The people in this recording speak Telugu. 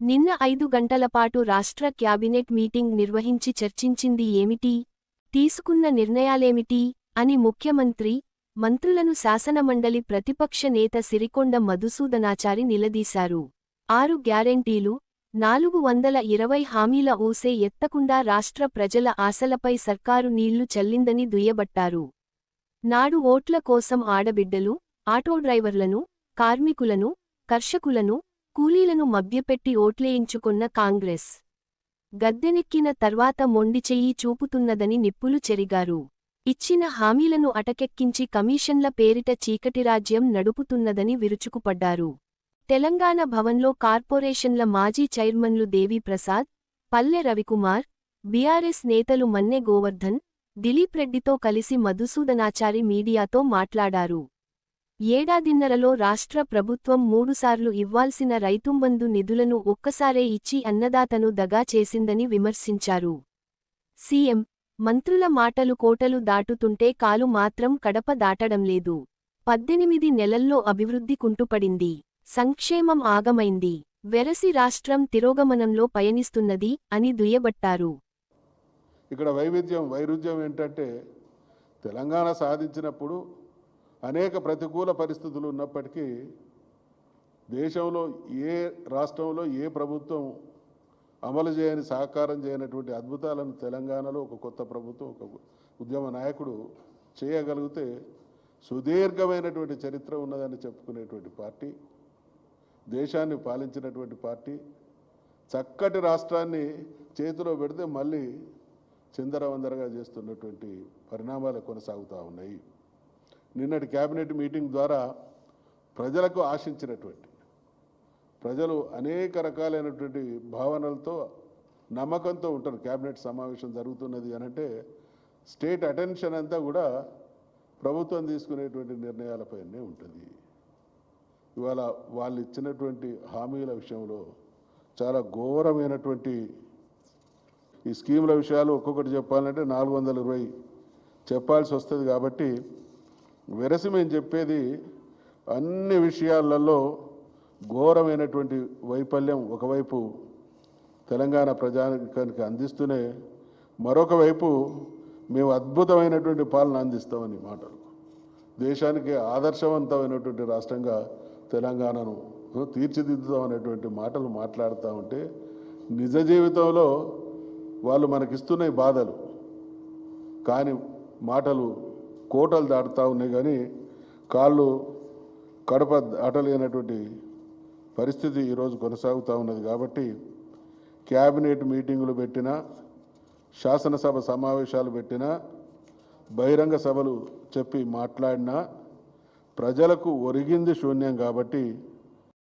నిన్న ఐదు గంటల పాటు రాష్ట్ర క్యాబినెట్ మీటింగ్ నిర్వహించి చర్చించింది ఏమిటి? తీసుకున్న నిర్ణయాలేమిటి? అని ముఖ్యమంత్రి మంత్రులను శాసనమండలి ప్రతిపక్ష నేత సిరికొండ మధుసూదనాచారి నిలదీశారు. ఆరు గ్యారెంటీలు నాలుగు వందల ఇరవై హామీల ఊసే ఎత్తకుండా రాష్ట్ర ప్రజల ఆశలపై సర్కారు నీళ్ళు చల్లిందని దుయ్యబట్టారు. నాడు ఓట్ల కోసం ఆడబిడ్డలు ఆటో డ్రైవర్లను కార్మికులను కర్షకులను కూలీలను మభ్యపెట్టి ఓట్లేయించుకున్న కాంగ్రెస్. గద్దెనెక్కిన తర్వాత మొండిచెయ్యి చూపుతున్నదని నిప్పులు చెరిగారు. ఇచ్చిన హామీలను అటకెక్కించి కమిషన్ల పేరిట చీకటిరాజ్యం నడుపుతున్నదని విరుచుకుపడ్డారు. తెలంగాణ భవన్లో కార్పొరేషన్ల మాజీ చైర్మన్లు దేవీప్రసాద్ పల్లె రవికుమార్ బీఆర్ఎస్ నేతలు మన్నె గోవర్ధన్ దిలీప్ రెడ్డితో కలిసి మధుసూదనాచారి మీడియాతో మాట్లాడారు. ఏడాదిన్నరలో రాష్ట్ర ప్రభుత్వం మూడుసార్లు ఇవ్వాల్సిన రైతుంబంధు నిధులను ఒక్కసారే ఇచ్చి అన్నదాతను దగా చేసిందని విమర్శించారు. సీఎం మంత్రుల మాటలు కోటలు దాటుతుంటే కాలు మాత్రం కడప దాటడంలేదు పద్దెనిమిది నెలల్లో అభివృద్ధి కుంటుపడింది. సంక్షేమం ఆగమైంది. వెరసి రాష్ట్రం తిరోగమనంలో పయనిస్తున్నది అని దుయ్యబట్టారు. ఇక్కడ వైవిధ్యం వైరుధ్యం ఏంటంటే తెలంగాణ సాధించినప్పుడు అనేక ప్రతికూల పరిస్థితులు ఉన్నప్పటికీ దేశంలో ఏ రాష్ట్రంలో ఏ ప్రభుత్వం అమలు చేయని సహకారం చేయనటువంటి అద్భుతాలను తెలంగాణలో ఒక కొత్త ప్రభుత్వం ఒక ఉద్యమ నాయకుడు చేయగలిగితే సుదీర్ఘమైనటువంటి చరిత్ర ఉన్నదని చెప్పుకునేటువంటి పార్టీ దేశాన్ని పాలించినటువంటి పార్టీ చక్కటి రాష్ట్రాన్ని చేతిలో పెడితే మళ్ళీ చిందరవందరగా చేస్తున్నటువంటి పరిణామాలు కొనసాగుతూ ఉన్నాయి. నిన్నటి కేబినెట్ మీటింగ్ ద్వారా ప్రజలకు ఆశించినటువంటి ప్రజలు అనేక రకాలైనటువంటి భావనలతో నమ్మకంతో ఉంటారు. కేబినెట్ సమావేశం జరుగుతున్నది అనంటే స్టేట్ అటెన్షన్ అంతా కూడా ప్రభుత్వం తీసుకునేటువంటి నిర్ణయాలపైనే ఉంటుంది. ఇవాళ వాళ్ళు ఇచ్చినటువంటి హామీల విషయంలో చాలా ఘోరమైనటువంటి ఈ స్కీముల విషయాలు ఒక్కొక్కటి చెప్పాలంటే నాలుగు వందల ఇరవై చెప్పాల్సి వస్తుంది కాబట్టి వెరసి మేము చెప్పేది? అన్ని విషయాలలో ఘోరమైనటువంటి వైఫల్యం ఒకవైపు తెలంగాణ ప్రజానికానికి అందిస్తూనే మరొక వైపు మేము అద్భుతమైనటువంటి పాలన అందిస్తామని మాటలు. దేశానికి ఆదర్శవంతమైనటువంటి రాష్ట్రంగా తెలంగాణను తీర్చిదిద్దుతామనేటువంటి మాటలు మాట్లాడుతూ ఉంటే నిజ జీవితంలో వాళ్ళు మనకిస్తున్నాయి బాధలు. కానీ మాటలు కోటలు దాటుతూ ఉన్నాయి కానీ కాళ్ళు కడప దాటలేనటువంటి పరిస్థితి ఈరోజు కొనసాగుతూ ఉన్నది కాబట్టి క్యాబినెట్ మీటింగులు పెట్టినా శాసనసభ సమావేశాలు పెట్టినా బహిరంగ సభలు చెప్పి మాట్లాడినా ప్రజలకు ఒరిగింది శూన్యం కాబట్టి